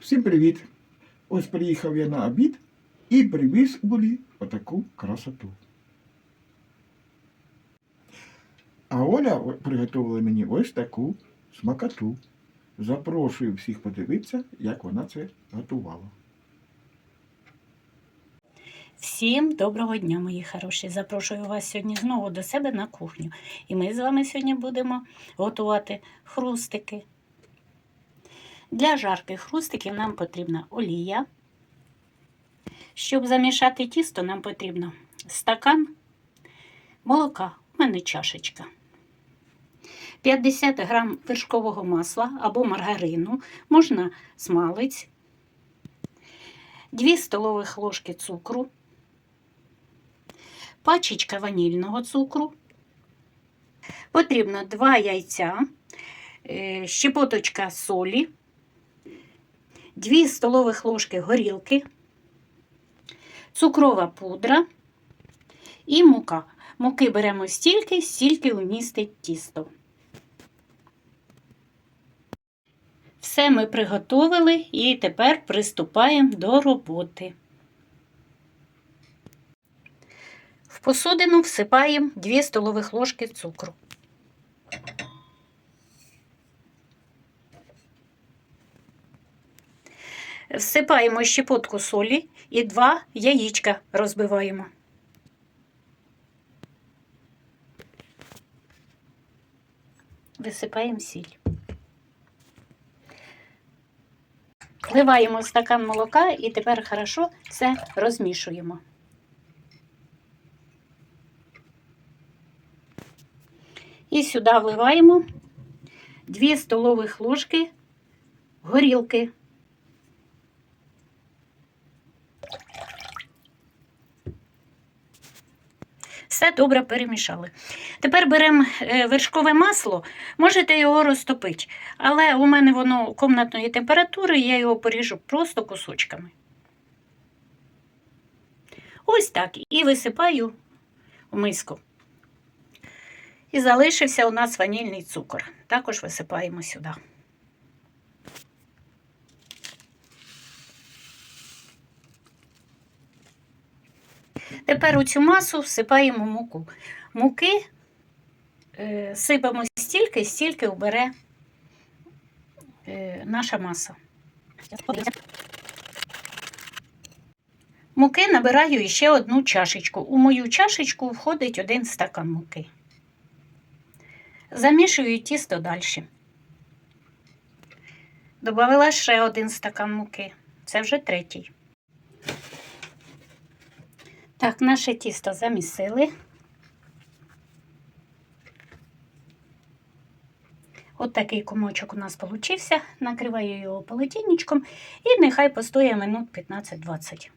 Всім привіт! Ось приїхав я на обід і привіз Олі отаку красоту. А Оля приготувала мені ось таку смакоту. Запрошую всіх подивитися, як вона це готувала. Всім доброго дня, мої хороші. Запрошую вас сьогодні знову до себе на кухню. І ми з вами сьогодні будемо готувати хрустики. Для жарки хрустиків нам потрібна олія. Щоб замішати тісто, нам потрібно стакан молока, у мене чашечка. 50 грам вершкового масла або маргарину, можна смалець, 2 столових ложки цукру, пачечка ванільного цукру. Потрібно 2 яйця, е, щепоточка солі, 2 столових ложки горілки, цукрова пудра і мука. Муки беремо стільки, стільки вмістить тісто. Все ми приготовили і тепер приступаємо до роботи. В посудину всипаємо 2 столових ложки цукру. Всипаємо щепотку солі і 2 яєчка розбиваємо. Висипаємо сіль. Вливаємо стакан молока і тепер хорошо це розмішуємо. І сюди вливаємо 2 столових ложки горілки. Все добре перемішали. Тепер беремо е, вершкове масло, можете його розтопити, але у мене воно комнатної температури, я його поріжу просто кусочками. Ось так. І висипаю в миску. І залишився у нас ванільний цукор. Також висипаємо сюди. Тепер у цю масу всипаємо муку. Муки е, сипемо стільки, стільки вбере е, наша маса. Муки набираю ще одну чашечку. У мою чашечку входить один стакан муки. Замішую тісто далі. Добавила ще один стакан муки. Це вже третій. Так, наше тісто замісили. От такий комочок у нас получився. Накриваю його полотенничком і нехай постоє минут 15-20.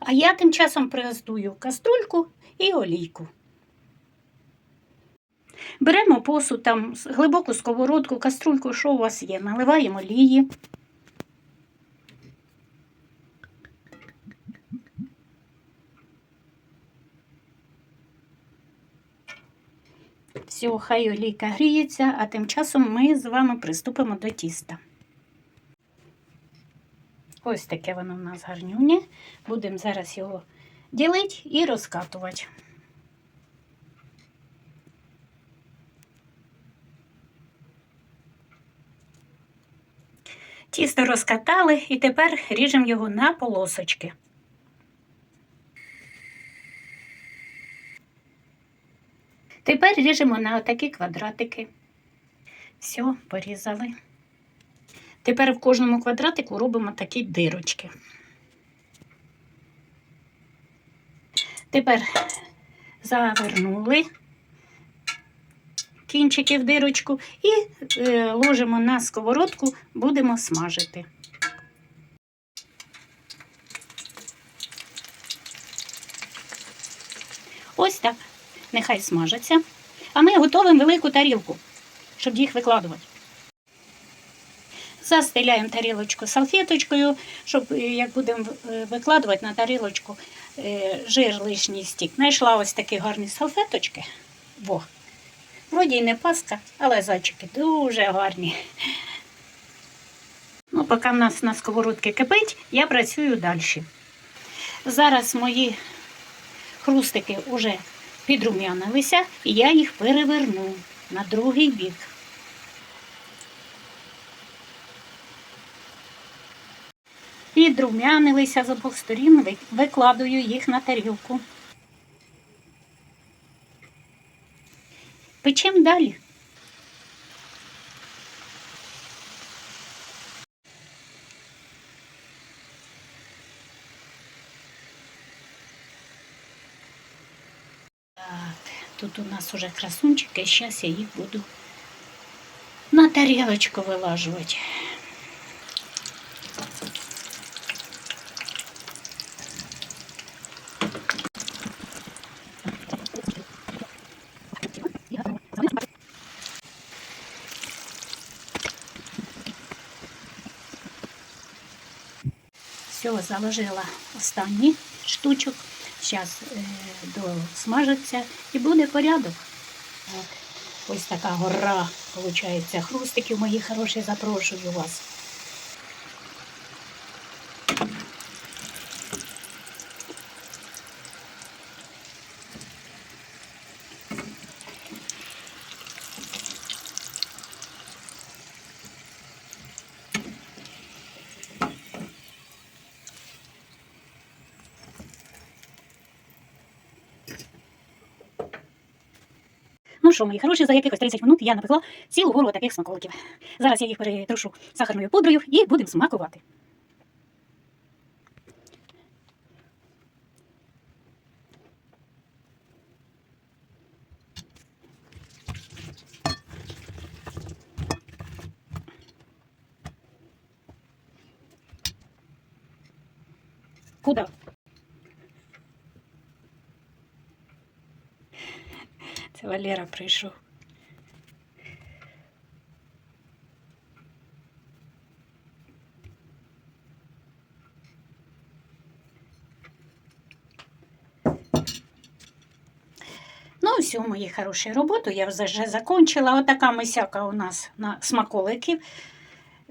А я тим часом приготую каструльку і олійку. Беремо посуд, там глибоку сковородку, каструльку, що у вас є, наливаємо олії. Все, хай олійка гріється, а тим часом ми з вами приступимо до тіста. Ось таке воно в нас гарнюнє. Будемо зараз його ділити і розкатувати. Тісто розкатали і тепер ріжемо його на полосочки. Тепер ріжемо на отакі квадратики. Все, порізали. Тепер в кожному квадратику робимо такі дирочки. Тепер завернули кінчики в дирочку і е, ложимо на сковородку, будемо смажити. Ось так. Нехай смажаться. А ми готуємо велику тарілку, щоб їх викладувати. Застеляємо тарілочку салфеточкою, щоб е, як будемо е, викладувати на тарілочку е, жир лишній стік. Знайшла ось такі гарні салфеточки. Во. Вроді й не паска, але зайчики дуже гарні. Ну, поки в нас на сковородці кипить, я працюю далі. Зараз мої хрустики вже підрум'янилися, і я їх переверну на другий бік. Підрум'янилися з обох сторін, викладую їх на тарілку. Печем далі. тут у нас уже красунчики, зараз я їх буду на тарілочку вилажувати. Все, заложила останній штучок. Зараз е, досмажиться і буде порядок. От. Ось така гора, виходить, хрустиків мої хороші, запрошую вас. Ну що, мої хороші, за якихось 30 минут я напекла цілу гору таких смаколиків. Зараз я їх перетрушу сахарною пудрою і будемо смакувати. Куда? Це Валера прийшов. Ну, всю мої хороші роботу я вже закончила. Отака мисяка у нас на смаколиків.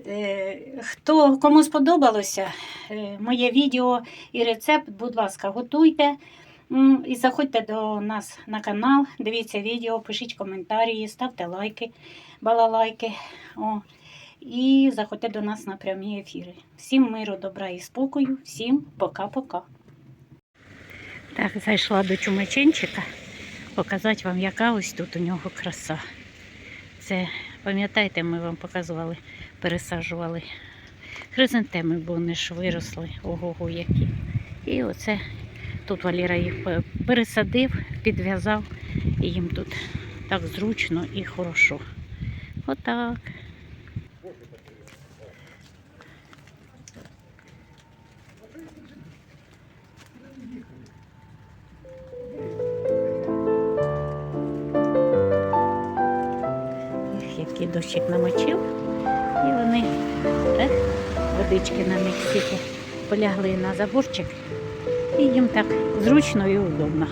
Е, Хто кому сподобалося е, моє відео і рецепт, будь ласка, готуйте. І заходьте до нас на канал, дивіться відео, пишіть коментарі, ставте лайки, балалайки. О. І заходьте до нас на прямі ефіри. Всім миру, добра і спокою, всім пока-пока. Так, зайшла до чумаченчика показати вам, яка ось тут у нього краса. Це, пам'ятаєте, ми вам показували, пересаджували хризантеми, бо вони ж виросли, ого-го які. І оце Тут Валера їх пересадив, підв'язав, і їм тут так зручно і хорошо. Отак. Їх який дощик намочив, і вони так, водички на них всі полягли на заборчик. І їм так зручно і удобно.